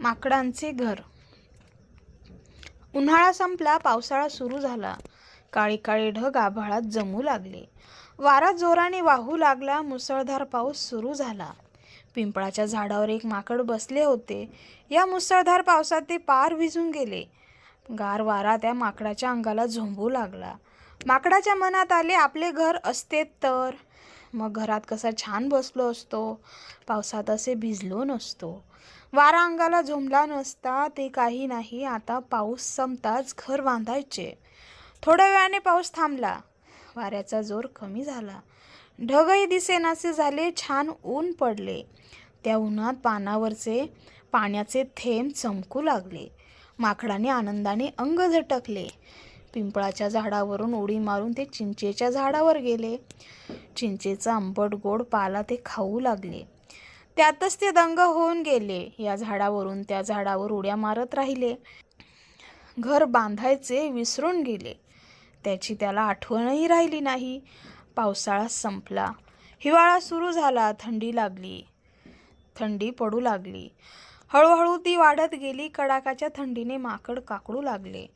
माकडांचे घर. उन्हाळा संपला पावसाळा सुरू झाला. काळी काळी ढग आभाळात जमू लागले. वारा जोराने वाहू लागला मुसळधार पाऊस सुरू झाला. पिंपळाच्या झाडावर एक माकड बसले होते. या मुसळधार पावसात ते पार भिजून गेले. गार वारा त्या माकडाच्या अंगाला झोंबू लागला. माकडाच्या मनात आले आपले घर असते तर मग घरात कसा छान बसलो असतो पावसात असे भिजलो नसतो. वारा अंगाला झोंबला नसता ते काही नाही आता पाऊस संपताच घर बांधायचे. थोड्या वेळाने पाऊस थांबला. वाऱ्याचा जोर कमी झाला. ढगही दिसेनासे झाले छान ऊन पडले. त्या उन्हात पानावरचे पाण्याचे थेंब चमकू लागले. माकडाने आनंदाने अंग झटकले. पिंपळाच्या झाडावरून उडी मारून ते चिंचेच्या झाडावर गेले. चिंचेचा आंबट गोड पाला ते खाऊ लागले. त्यातच ते दंग होऊन गेले. या झाडावरून त्या झाडावर उड्या मारत राहिले. घर बांधायचे विसरून गेले. त्याची त्याला आठवणही राहिली नाही. पावसाळा संपला. हिवाळा सुरू झाला. थंडी लागली. थंडी पडू लागली. हळूहळू ती वाढत गेली. कडाकाच्या थंडीने माकड काकडू लागले.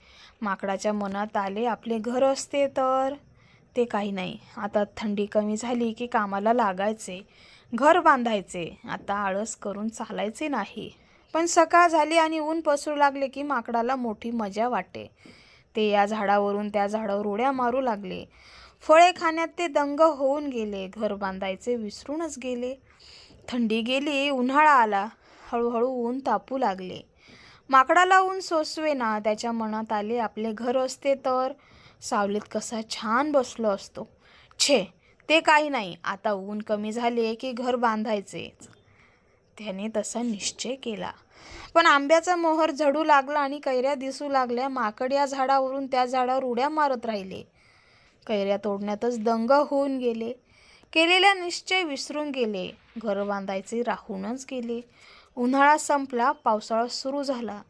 माकडाच्या मनात आले आपले घर असते तर? ते काही नाही. आता थंडी कमी झाली की कामाला लागायचे घर बांधायचे. आता आळस करून चालायचे नाही. पण सकाळ झाली आणि ऊन पसरू लागले की माकडाला मोठी मजा वाटे. ते या झाडावरून त्या झाडावर उड्या मारू लागले. फळे खाण्यात ते दंग होऊन गेले. घर बांधायचे विसरूनच गेले. थंडी गेली उन्हाळा आला. हळूहळू ऊन तापू लागले. माकडाला ऊन सोसवेना त्याच्या मनात आले आपले घर असते तर. सावलीत कसा छान बसलो असतो. छे ते काही नाही. आता ऊन कमी झाले की घर बांधायचेच त्याने तसा निश्चय केला. पण आंब्याचा मोहर झडू लागला आणि कैऱ्या दिसू लागल्या. माकड या झाडावरून त्या झाडावर उड्या मारत राहिले. कैऱ्या तोडण्यातच दंग होऊन गेले. केलेला निश्चय विसरून गेले. घर बांधायचे राहूनच गेले. उन्हाळा संपला पावसाळा सुरू झाला.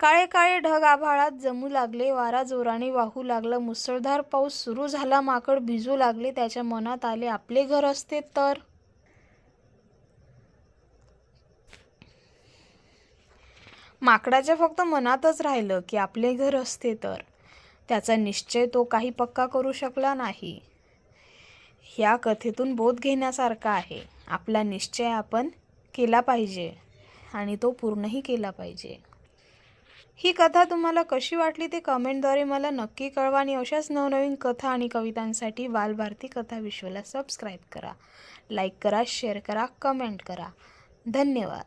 काळे काळे ढग आभाळात जमू लागले वारा जोराने वाहू लागला मुसळधार पाऊस सुरू झाला माकड भिजू लागले त्याच्या मनात आले आपले घर असते तर? माकडाच्या फक्त मनातच राहिलं की आपले घर असते तर. त्याचा निश्चय तो काही पक्का करू शकला नाही. ह्या कथेतून बोध घेण्यासारखा आहे. आपला निश्चय आपण केला पाहिजे. आणि तो पूर्णही केला पाहिजे. ही कथा तुम्हाला कशी वाटली ते कमेंटद्वारे मला नक्की कळवा आणि अशाच नवनवीन कथा आणि कवितांसाठी बालभारती कथा विश्वला सबस्क्राईब करा. लाईक करा शेअर करा कमेंट करा. धन्यवाद.